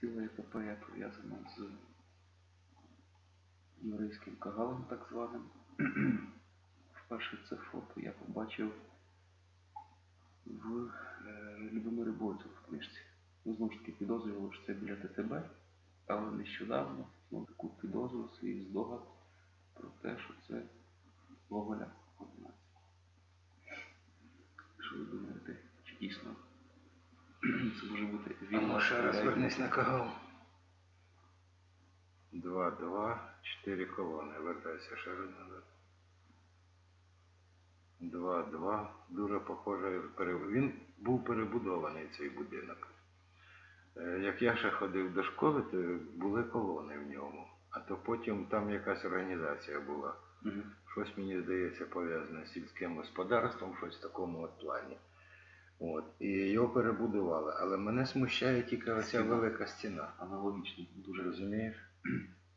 ціла епопея пов'язана з єврейським кагалом, так званим. Вперше це фото я побачив в е, Любомирі Бойцу в книжці. Ну, знову ж таки, підозрювало, що це біля ТТБ, але нещодавно ну, таку підозру, свій здогад про те, що це Гоголя 11. Що ви думаєте, чи дійсно це може бути раз Рейган? на кагал. Два, два, чотири колони. Вертайся ще раз назад. Два, два. Дуже похоже. Він був перебудований цей будинок. Е, Як я ще ходив до школи, то були колони в ньому. А то потім там якась організація була. Щось мені здається пов'язане з сільським господарством, щось в такому от плані. От. І його перебудували. Але мене смущає тільки оця Стіна. велика стіна. Аналогічний, дуже Розумієш?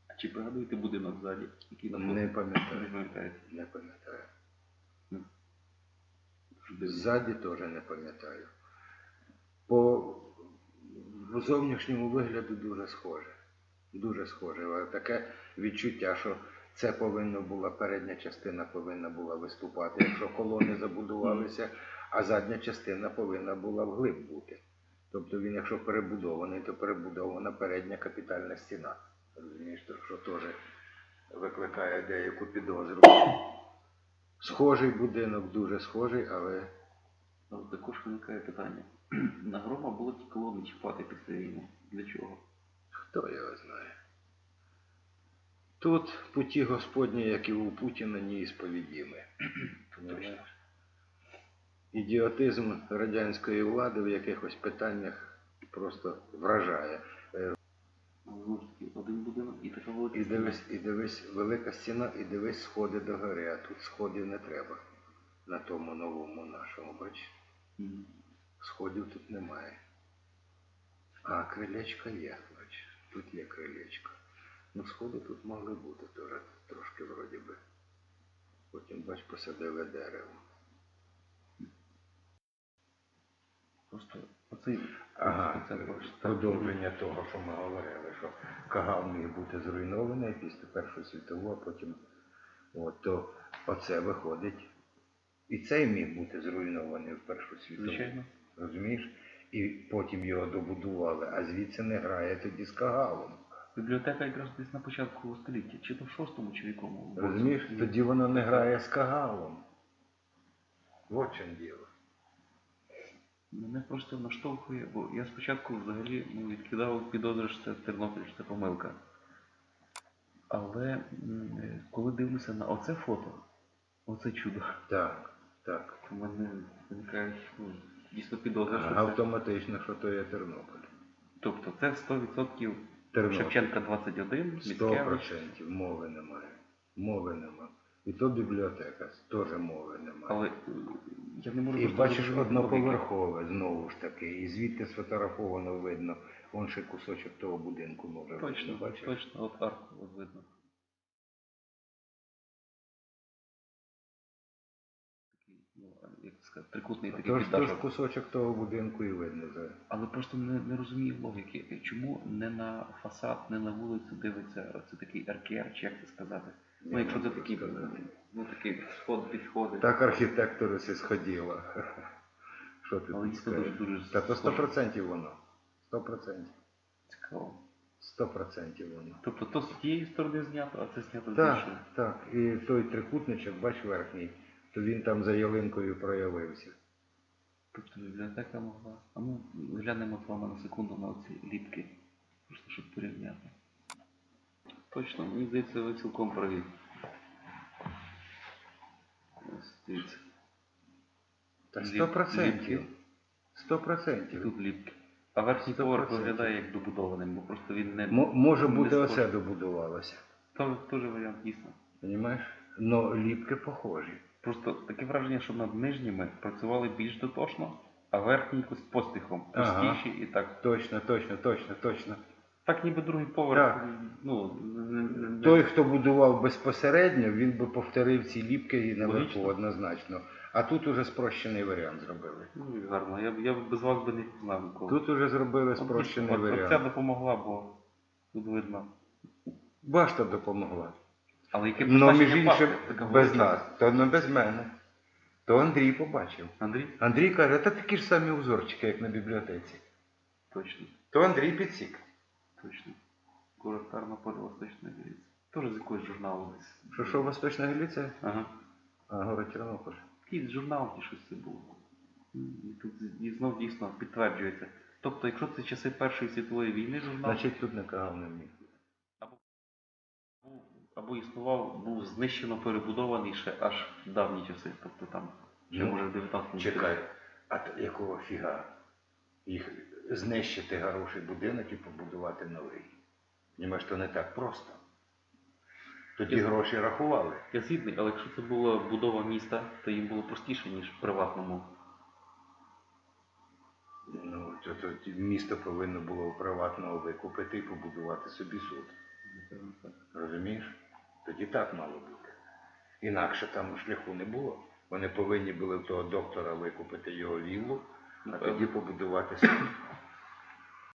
А чи пригадуєте будинок ззаді, який фото? Не Не пам'ятаю. пам'ятаєте? Не пам'ятаю. Дуже дивно. Ззаді теж не пам'ятаю. По зовнішньому вигляду дуже схоже. Дуже схоже. Але таке відчуття, що це повинна була передня частина повинна була виступати, якщо колони забудувалися, а задня частина повинна була вглиб бути. Тобто він, якщо перебудований, то перебудована передня капітальна стіна. Розумієш, що теж викликає деяку підозру. Схожий будинок, дуже схожий, але Але також виникає питання. На грома було ті колони чіпати після війни. Для чого? Хто його знає? Тут путі Господні, як і у Путіна, неісповідімі. Понимаєш? Ідіотизм радянської влади в якихось питаннях просто вражає. Е, один будинок і така велика І дивись, і дивись, велика стіна, і дивись сходи до гори, а тут сходів не треба. На тому новому нашому, бачиш? Сходів тут немає. А крилечко є, бач. Тут є крилечко. Ну, сходи тут могли бути теж трошки вроді би. Потім, бач, посадили дерево. Просто оцей Ага, це продовження того, що ми говорили, що Кагал міг бути зруйнований після Першої світової, а потім от, то оце виходить. І цей міг бути зруйнований в Першу світову. Звичайно. Розумієш? І потім його добудували, а звідси не грає тоді з Кагалом. Бібліотека якраз десь на початку століття, чи то в шостому, чи в якому. Розумієш? Тоді воно не грає з Кагалом. Вот чим діло. Мене просто наштовхує, бо я спочатку взагалі ну, відкидав підозри, що це Тернопіль, що це помилка. Але м, коли дивлюся на оце фото, оце чудо, Так, так. в мене виникають ну, дійсно підозри, що це. Автоматично, що то є Тернопіль. Тобто це 100% Тернопіль. Шевченка 21, Сто Міцкевич. процентів мови немає. Мови немає. І то бібліотека теж мови немає. Але е, я не можу І просто бачиш зрозуміти логіки. одноповерхове знову ж таки, і звідти сфотографовано видно, вон ще кусочок того будинку може Точно, видно, бачиш? точно, от арку от видно. Сказати, трикутний такий Тож, тож піддашок. кусочок того будинку і видно. за- Але просто не, не розумію логіки. Чому не на фасад, не на вулицю дивиться це такий аркер, чи як це сказати? Ну, Не якщо це такий, сказати. ну такий сход підходить. Так архітектори все сходило. Що ти Але тут дійсно дуже скажеш? дуже Та то сто схоже. процентів воно. Сто процентів. цікаво. Сто процентів воно. Тобто то з тієї сторони знято, а це знято з Так, так. І той трикутничок, бач верхній, то він там за ялинкою проявився. Тобто бібліотека могла. А ну глянемо з вами на секунду на оці ліпки. Просто щоб порівняти. Точно, мені здається, ви цілком праві. Ось дивіться. Та Ліп- сто процентів. ліпки. Сто І процентів. тут ліпки. А верхній поверх виглядає як добудованим, бо просто він не. Мо- Може не бути оце добудувалося. Теж варіант дійсно. Понімаєш? Но ліпки похожі. Просто таке враження, що над нижніми працювали більш дотошно, а верхній якось поспіхом. Ага. Простіші і так. Точно, точно, точно, точно. Так ніби другий поверх. Так. Ну, не- не- не- Той, хто будував безпосередньо, він би повторив ці ліпки і наверху Логічно. однозначно. А тут уже спрощений варіант зробили. Ну і гарно. Я, б- я б без вас би не знав ніколи. Тут уже зробили От спрощений дійсно, от- от Ця варіант. допомогла, бо тут видно. Башта допомогла. Але яке Ну, між іншим, без нас, то не без мене. То Андрій побачив. Андрій? Андрій каже, та такі ж самі узорчики, як на бібліотеці. Точно, То Андрій підсік. точно. Город Тарнополь, Восточна Галіція. Теж з якогось журналу десь. Що що, Восточна Галіція? Ага. А, город Тернопіль. Якийсь журнал чи щось це було. І тут і знов дійсно підтверджується. Тобто, якщо це часи Першої світової війни журнал, Значить, тут не кагав не вміг. Або існував, був знищено перебудований ще аж в давні часи. Тобто там ще Ну, може в 19 Чекай, а т- якого фіга? Їх знищити хороший будинок і побудувати новий. Німеж то не так просто. Тоді Я- гроші рахували. Я згідний, але якщо це була будова міста, то їм було простіше, ніж в приватному. Ну, то, то ті- місто повинно було у приватного викупити і побудувати собі суд. Розумієш? Тоді так мало бути. Інакше там шляху не було. Вони повинні були в того доктора викупити його віллу, а тоді побудувати суд.